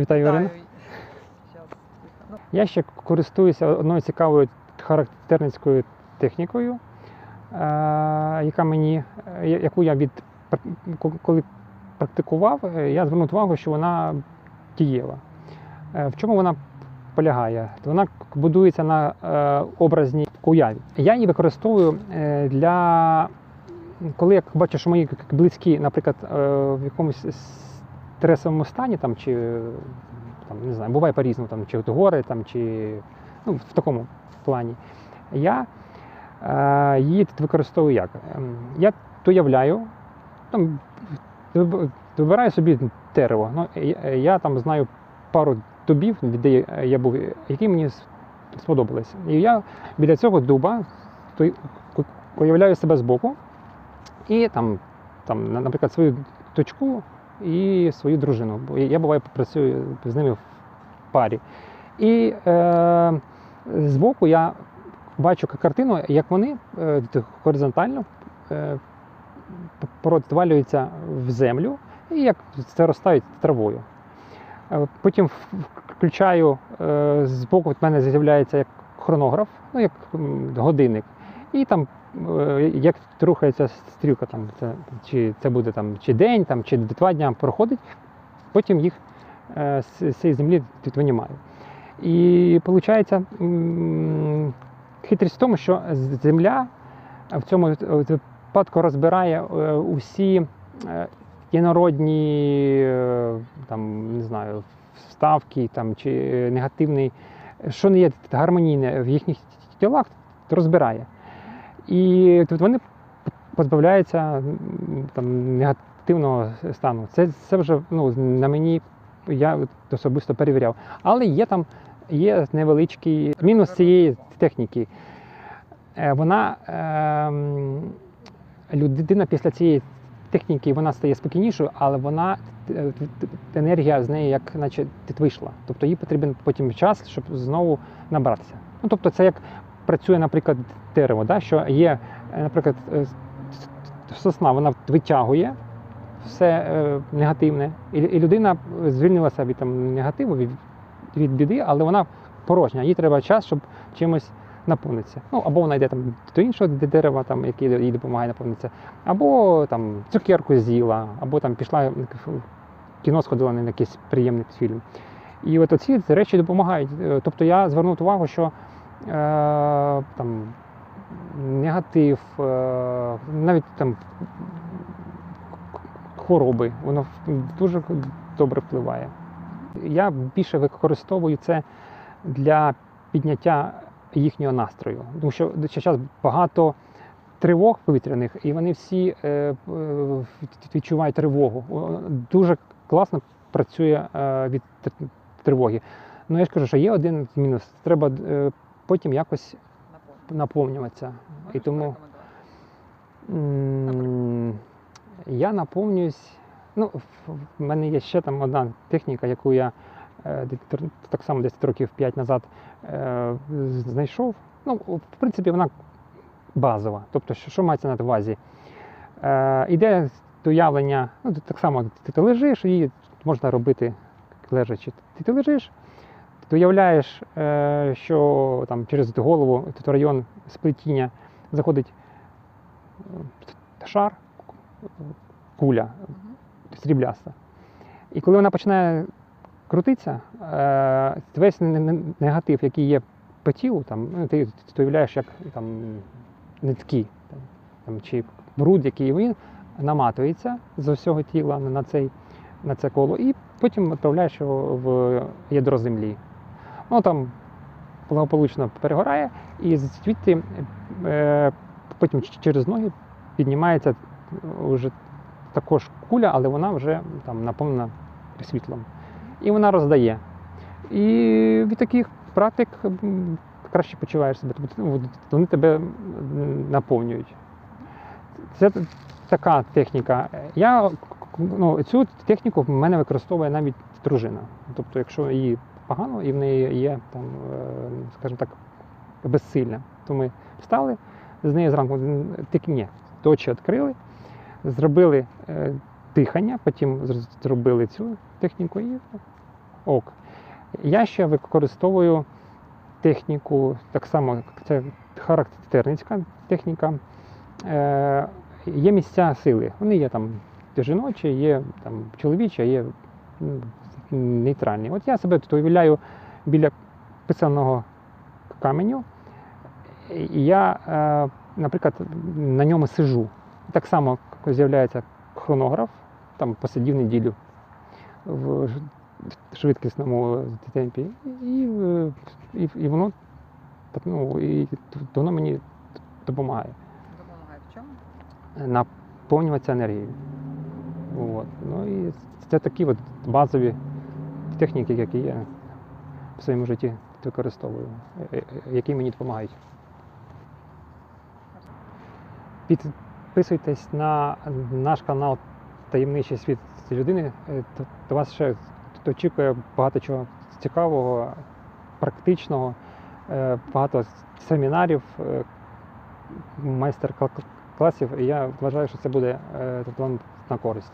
Вітаю, Ірина. Ну, Я ще користуюся одною цікавою характерницькою технікою, е, яка мені, е, яку я від коли практикував, е, я звернув увагу, що вона дієва. В чому вона полягає? Вона будується на образній уяві. Я її використовую для коли я бачу, що мої близькі, наприклад, в якомусь стресовому стані там, чи е, там, не знаю, буває по-різному, там, чи от гори, там, чи ну, в такому плані. Я е, її тут використовую як? Ем, Я доявляю, там, вибираю собі дерево. Ну, я, я там знаю пару дубів, де я був, які мені с- сподобались. І я біля цього дуба то- уявляю себе збоку і там, там, наприклад, свою дочку і свою дружину. Бо я буває працюю з ними в парі. І е, збоку я бачу картину, як вони е, горизонтально е, провалюються в землю і як це ростають травою. Е, Потім включаю е, збоку в мене з'являється як хронограф, ну як годинник. І там як рухається стрілка, там, це, чи це буде там, чи день, там, чи два дня проходить, потім їх е, з цієї землі тут винімаю. І виходить, хитрість в тому, що земля в цьому випадку розбирає е, усі е, інородні е, там, не знаю, вставки там, чи е, негативний, що не є гармонійне в їхніх тілах, то розбирає. І тут вони позбавляються там, негативного стану. Це, це вже ну, на мені я особисто перевіряв. Але є там є невеличкий мінус цієї техніки. Е, Вона ем, людина після цієї техніки вона стає спокійнішою, але вона е, енергія з неї як наче вийшла. Тобто їй потрібен потім час, щоб знову набратися. Ну тобто, це як працює, наприклад, дерево, да? що є, е, наприклад, е, сосна, вона витягує все е, негативне, і, людина звільнилася від там, негативу, від, від біди, але вона порожня. Їй треба час, щоб чимось наповнитися. Ну, або вона йде там до іншого дерева, там, яке їй допомагає наповнитися, або там цукерку з'їла, або там пішла кіно сходила на якийсь приємний фільм. І от оці речі допомагають. Тобто я звернув увагу, що там негатив, е, навіть там хвороби, воно дуже добре впливає. Я більше використовую це для підняття їхнього настрою. Тому що зараз багато тривог повітряних, і вони всі е, е, відчувають тривогу. Дуже класно працює е, від тривоги. Ну я ж кажу, що є один мінус. Треба е, потім якось наповнюватися. І тому я наповнююсь. Ну, в мене є ще там одна техніка, яку я е, десь так само 10 років 5 назад е, знайшов. Ну, в принципі, вона базова. Тобто, що, що мається на увазі? Е, іде доявлення, ну, так само ти, ти лежиш, і можна робити лежачи. Ти, ти лежиш, ти уявляєш, е, що там через голову, тут район сплетіння заходить е, шар, куля срібляста. І коли вона починає крутитися, е, весь не- не- негатив, який є по тілу, там, ну, ти ти уявляєш, як там, нитки там, чи бруд, який він наматується з усього тіла на, цей, на це коло, і потім відправляєш його в ядро землі. Ну там благополучно перегорає, і звідти е, потім через ноги піднімається вже також куля, але вона вже там наповнена світлом. І вона роздає. І від таких практик краще почуваєш себе. Тобто ну, вони тебе наповнюють. Це така техніка. Я ну, цю техніку в мене використовує навіть дружина. Тобто, якщо їй погано і в неї є там, е, скажімо так, безсилля, то ми встали з нею зранку, м, ні, очі відкрили, зробили е, дихання, потім зробили цю техніку і ок. Я ще використовую техніку, так само це характерницька техніка. Е, є місця сили. Вони є там жіночі, є там чоловічі, є нейтральні. От я себе тут уявляю біля писаного каменю. І я, е, наприклад, на ньому сижу. Так само з'являється хронограф, там посидів неділю в швидкісному темпі, і, і, і воно ну, і воно мені допомагає Допомагає в чому? наповнюватися енергією. От. Ну і це такі от базові техніки, які я в своєму житті використовую, е, е, які мені допомагають. Підписуйтесь на наш канал Таємничий світ людини. Е, То вас ще очікує багато чого цікавого, практичного, багато семінарів, майстер-класів. І я вважаю, що це буде вам на користь.